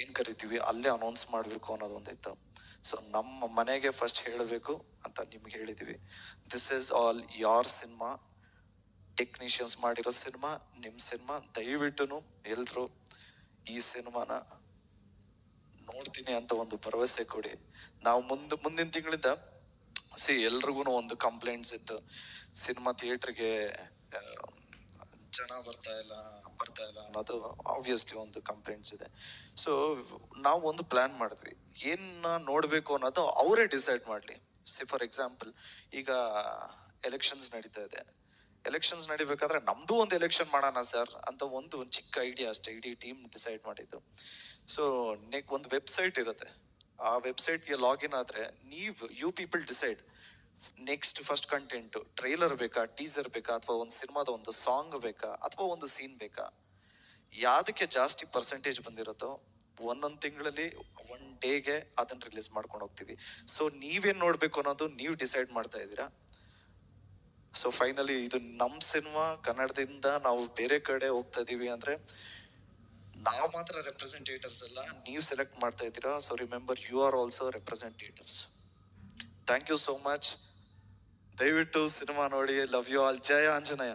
ಏನ್ ಕರಿತೀವಿ, ಅಲ್ಲೇ ಅನೌನ್ಸ್ ಮಾಡಬೇಕು ಅನ್ನೋದು ಒಂದಿತ್ತು. ಸೊ ನಮ್ಮ ಮನೆಗೆ ಫಸ್ಟ್ ಹೇಳಬೇಕು ಅಂತ ನಿಮ್ಗೆ ಹೇಳಿದೀವಿ. ದಿಸ್ ಇಸ್ ಆಲ್ ಯಾರ್ ಸಿನಿಮಾ ಟೆಕ್ನಿಷಿಯನ್ಸ್ ಮಾಡಿರೋ ಸಿನಿಮಾ ನಿಮ್ಮ ಸಿನಿಮಾ ದಯವಿಟ್ಟು ಎಲ್ಲರೂ ಈ ಸಿನಿಮಾನ ನೋಡ್ತೀನಿ ಅಂತ ಒಂದು ಭರವಸೆ ಕೊಡಿ. ನಾವು ಮುಂದೆ, ಮುಂದಿನ ತಿಂಗಳಿಂದ ಸಿ ಎಲ್ರಿಗೂ ಒಂದು ಕಂಪ್ಲೇಂಟ್ಸ್ ಇತ್ತು. ಸಿನಿಮಾ ಥಿಯೇಟ್ರಿಗೆ ಜನ ಬರ್ತಾ ಇಲ್ಲ ಬರ್ತಾ ಇಲ್ಲ ಅನ್ನೋದು ಆಬ್ವಿಯಸ್ಲಿ ಒಂದು ಕಂಪ್ಲೇಂಟ್ಸ್ ಇದೆ. ಸೊ ನಾವು ಒಂದು ಪ್ಲಾನ್ ಮಾಡಿದ್ವಿ. ಏನ ನೋಡಬೇಕು ಅನ್ನೋದು ಅವರೇ ಡಿಸೈಡ್ ಮಾಡಲಿ. ಸಿ ಫಾರ್ ಎಕ್ಸಾಂಪಲ್ ಈಗ ಎಲೆಕ್ಷನ್ಸ್ ನಡೀತಾ ಇದೆ. ಎಲೆಕ್ಷನ್ಸ್ ನಡಿಬೇಕಾದ್ರೆ ನಮ್ದು ಒಂದು ಎಲೆಕ್ಷನ್ ಮಾಡೋಣ ಸರ್ ಅಂತ ಒಂದು ಒಂದು ಚಿಕ್ಕ ಐಡಿಯಾ ಅಷ್ಟೇ. ಇಡೀ ಟೀಮ್ ಡಿಸೈಡ್ ಮಾಡಿದ್ದು. ಸೊ ನೆಕ್ ಒಂದು ವೆಬ್ಸೈಟ್ ಇರುತ್ತೆ. ಆ ವೆಬ್ಸೈಟ್ಗೆ ಲಾಗಿನ್ ಆದ್ರೆ ನೀವು you people decide next first content trailer ಬೇಕಾ ಟೀಸರ್ ಬೇಕಾ, ಅಥವಾ ಒಂದು ಸಿನಿಮಾದ ಒಂದು ಸಾಂಗ್ ಬೇಕಾ, ಅಥವಾ ಒಂದು ಸೀನ್ ಬೇಕಾ? ಯಾವ್ದಕ್ಕೆ ಜಾಸ್ತಿ ಪರ್ಸೆಂಟೇಜ್ ಬಂದಿರುತ್ತೋ ಒಂದೊಂದು ತಿಂಗಳಲ್ಲಿ ಒನ್ ಡೇಗೆ ಅದನ್ನ ರಿಲೀಸ್ ಮಾಡ್ಕೊಂಡು ಹೋಗ್ತೀವಿ. ಸೊ ನೀವೇನ್ ನೋಡ್ಬೇಕು ಅನ್ನೋದು ನೀವು ಡಿಸೈಡ್ ಮಾಡ್ತಾ ಇದ್ದೀರಾ? ಸೊ ಫೈನಲಿ ಇದು ನಮ್ಮ ಸಿನಿಮಾ ಕನ್ನಡದಿಂದ ನಾವು ಬೇರೆ ಕಡೆ ಹೋಗ್ತಾ ಇದೀವಿ ಅಂದ್ರೆ ನಾವು ಮಾತ್ರ ರೆಪ್ರೆಸೆಂಟೇಟರ್ಸ್ ಅಲ್ಲ, ನೀವು ಸೆಲೆಕ್ಟ್ ಮಾಡ್ತಾ ಇದ್ದೀರಾ. So remember you are also representators thank you so much ದಯವಿಟ್ಟು ಸಿನಿಮಾ ನೋಡಿ love you all Jaya Anjaneya.